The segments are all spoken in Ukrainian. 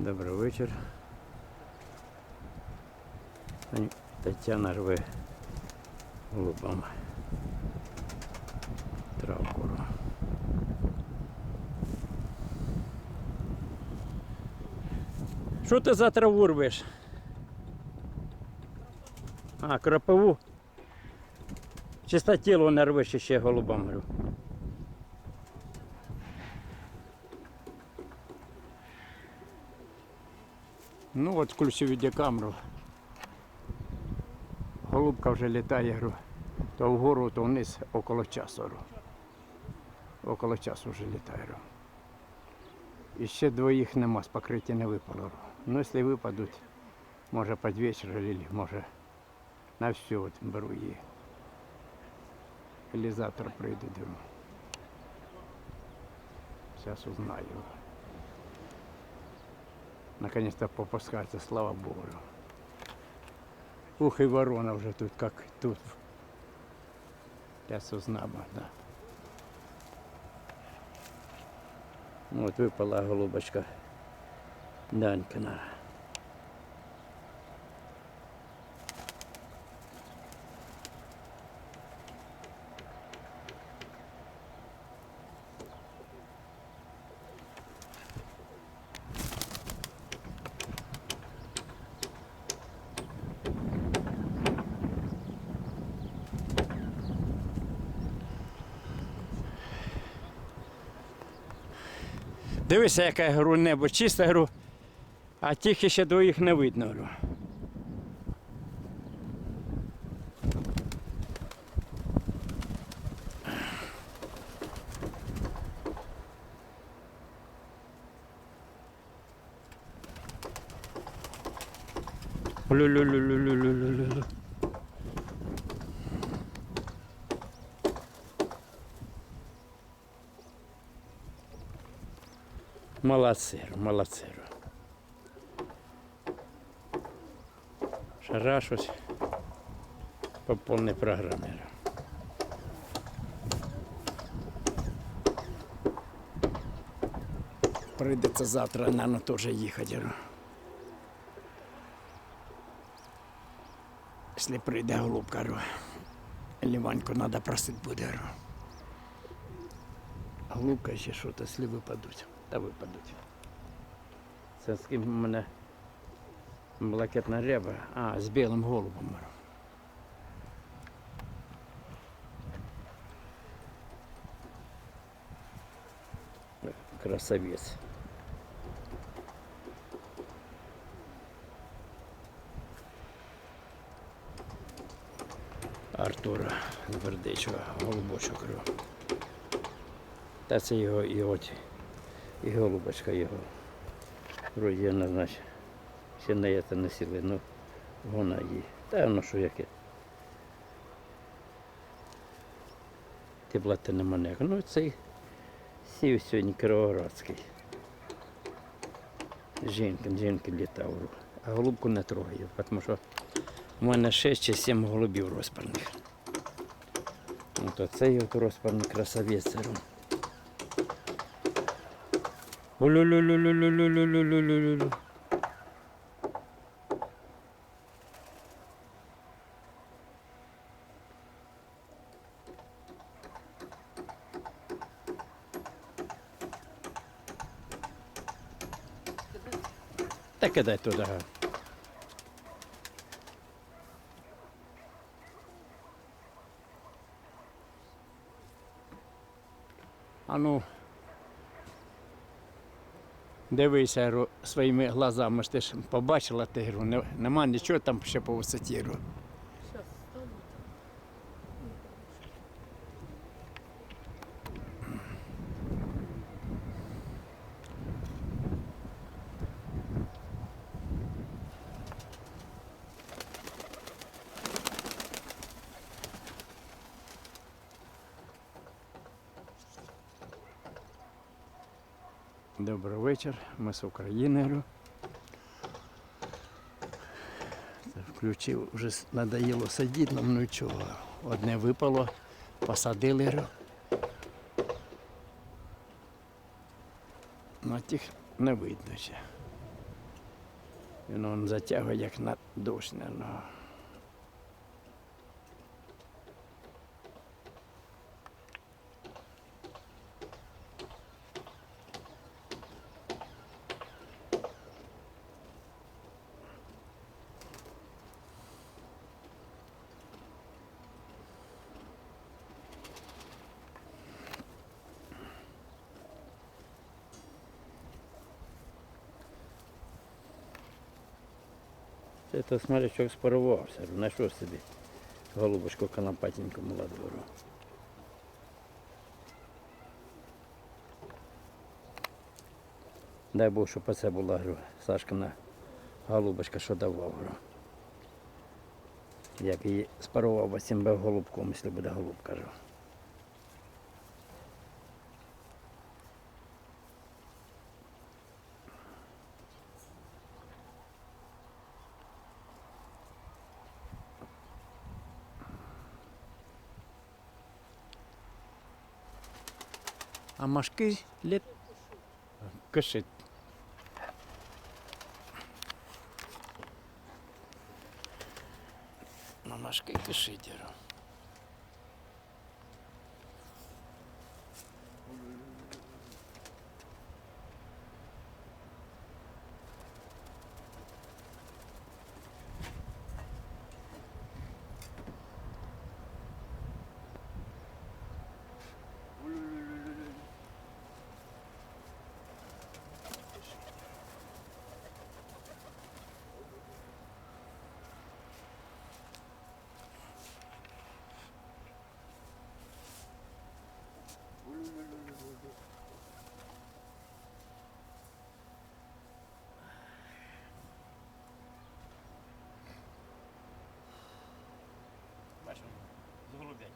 Добрий вечір. Тетяна рве голубам травкуру. Що ти за траву рвеш? А, кропиву? Чистотіло не рвеш ще голубам Ну от включив відеокамеру. Голубка вже літає, говорю, то вгору, то вниз около часу. Около часу вже літає. І ще двоїх нема, з покриття не випало. Ну, якщо випадуть, може під вечір, може на все от беру її. Или прийду, думаю. Узнаю. Наконец-то попускается, слава Богу. Ух, и ворона уже тут, как тут. Сейчас узнаем, да. Вот выпала голубочка Данькина. Дивися, яке говорю, небо чисте, говорю, а тих ще двоїх не видно. Говорю. Молодцеру, молодцеру. Шарашусь по повній програмі. Прийдеться завтра, наверное, теж їхати. Якщо прийде голубка, Ліваньку треба просити буде. Голубка ще що-то, якщо випадуть. Та випадуть. Це з ким у мене блакитна ряба. А, з білим голубом. Красавець. Артура Бердичева, голубочок. Та це його, його, ті- і голубочка його. Вроді значить, ще не це не сіли, ну вона їй. Та воно що яке. Теплоти нема ніякого. Ну цей сів сьогодні Кировоградський. Жінки, жінки літав. А голубку не трогаю, тому що в мене 6 чи 7 голубів розпарних. Ну, то цей от розпарний красавець. Говорю. Улю-лю-лю-лю-лю-лю-лю-лю-лю-лю-лю. Та кидай туди. А ну, Дивися своїми глазами, ж ти ж побачила, тигру, нема нічого там ще по висоті. Добрий вечір, ми з України. Включив, вже надоїло сидіти, ну ну чого. Одне випало, посадили. говорю. Ну, тих не видно ще. Він затягує як на душне. Ну. Це то смалячок спарувався, знайшов собі голубочку конопатеньку молодору. Дай Бог, щоб оце була гру. Сашкина голубочка, що давав гру. Як її спарував би цим голубком, якщо буде голубка жив. А машки літ кишить. Мамашки кишить. я говорю. Бачиш, з голубятини.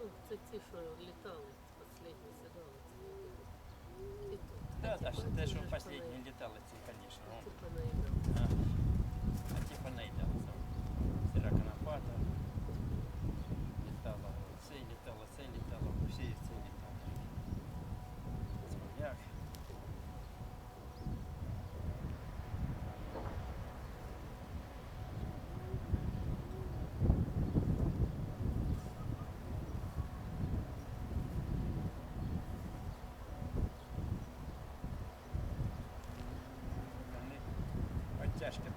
Ну, це ті, що літали, останні сідали. Да, да, те, що останні літали, ці, звісно. Типа наїдав. চেষ্টা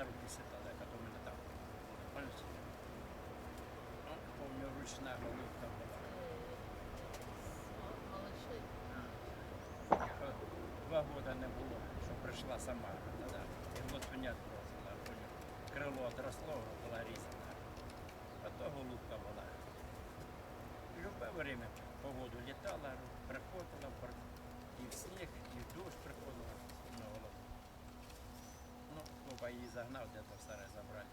так, на руки сетали, а то у меня там. Понимаешь? Ну, помню, была. Малышей. Е, Два года не було, що прийшла сама. Да, і відбросила. поняв. Крило отросло, була різана. А то голубка була. Любе время погоду літала, приходила, і в сніг, і в дощ приходила на голову. Загнал її загнав, де то старе забрали.